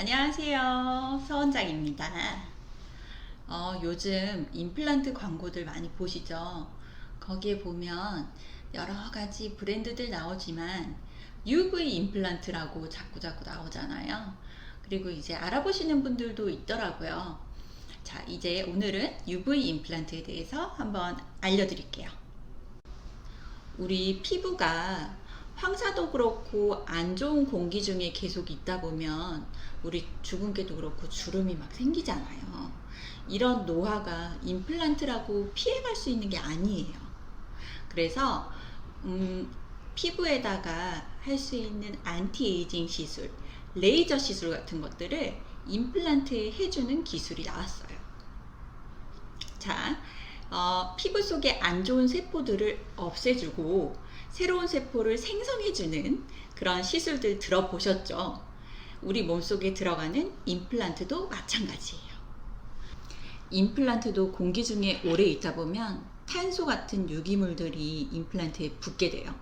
안녕하세요. 서원장입니다. 어, 요즘 임플란트 광고들 많이 보시죠? 거기에 보면 여러 가지 브랜드들 나오지만 UV 임플란트라고 자꾸자꾸 나오잖아요. 그리고 이제 알아보시는 분들도 있더라고요. 자, 이제 오늘은 UV 임플란트에 대해서 한번 알려드릴게요. 우리 피부가 황사도 그렇고 안 좋은 공기 중에 계속 있다 보면 우리 주근깨도 그렇고 주름이 막 생기잖아요. 이런 노화가 임플란트라고 피해갈 수 있는 게 아니에요. 그래서 음, 피부에다가 할 수 있는 안티에이징 시술, 레이저 시술 같은 것들을 임플란트에 해주는 기술이 나왔어요. 자, 어, 피부 속에 안 좋은 세포들을 없애주고 새로운 세포를 생성해주는 그런 시술들 들어보셨죠? 우리 몸속에 들어가는 임플란트도 마찬가지예요. 임플란트도 공기 중에 오래 있다 보면 탄소 같은 유기물들이 임플란트에 붙게 돼요.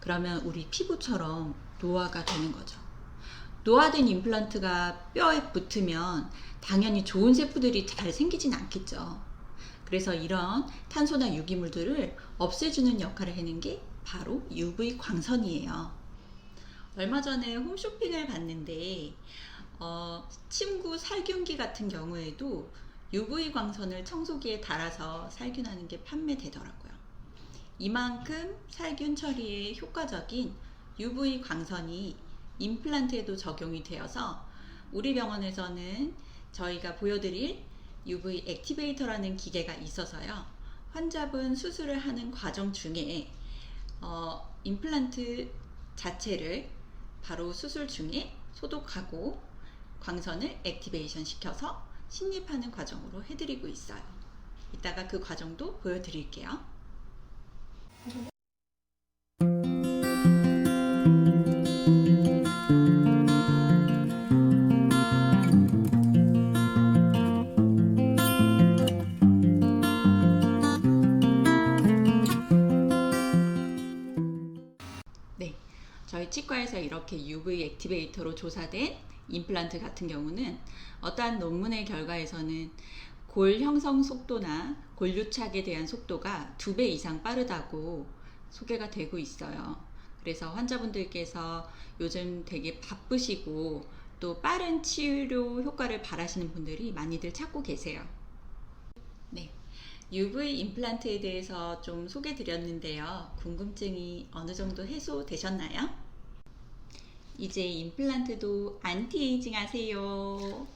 그러면 우리 피부처럼 노화가 되는 거죠. 노화된 임플란트가 뼈에 붙으면 당연히 좋은 세포들이 잘 생기진 않겠죠. 그래서 이런 탄소나 유기물들을 없애주는 역할을 하는 게 바로 UV 광선이에요. 얼마 전에 홈쇼핑을 봤는데 어, 침구 살균기 같은 경우에도 UV 광선을 청소기에 달아서 살균하는 게 판매되더라고요. 이만큼 살균 처리에 효과적인 UV 광선이 임플란트에도 적용이 되어서 우리 병원에서는 저희가 보여드릴 UV 액티베이터라는 기계가 있어서요. 환자분 수술을 하는 과정 중에 어, 임플란트 자체를 바로 수술 중에 소독하고 광선을 액티베이션 시켜서 식립하는 과정으로 해드리고 있어요. 이따가 그 과정도 보여드릴게요. 저희 치과에서 이렇게 UV 액티베이터로 조사된 임플란트 같은 경우는 어떠한 논문의 결과에서는 골 형성 속도나 골 유착에 대한 속도가 두 배 이상 빠르다고 소개가 되고 있어요. 그래서 환자분들께서 요즘 되게 바쁘시고 또 빠른 치료 효과를 바라시는 분들이 많이들 찾고 계세요. 네. UV 임플란트에 대해서 좀 소개 드렸는데요. 궁금증이 어느 정도 해소되셨나요? 이제 임플란트도 안티에이징 하세요.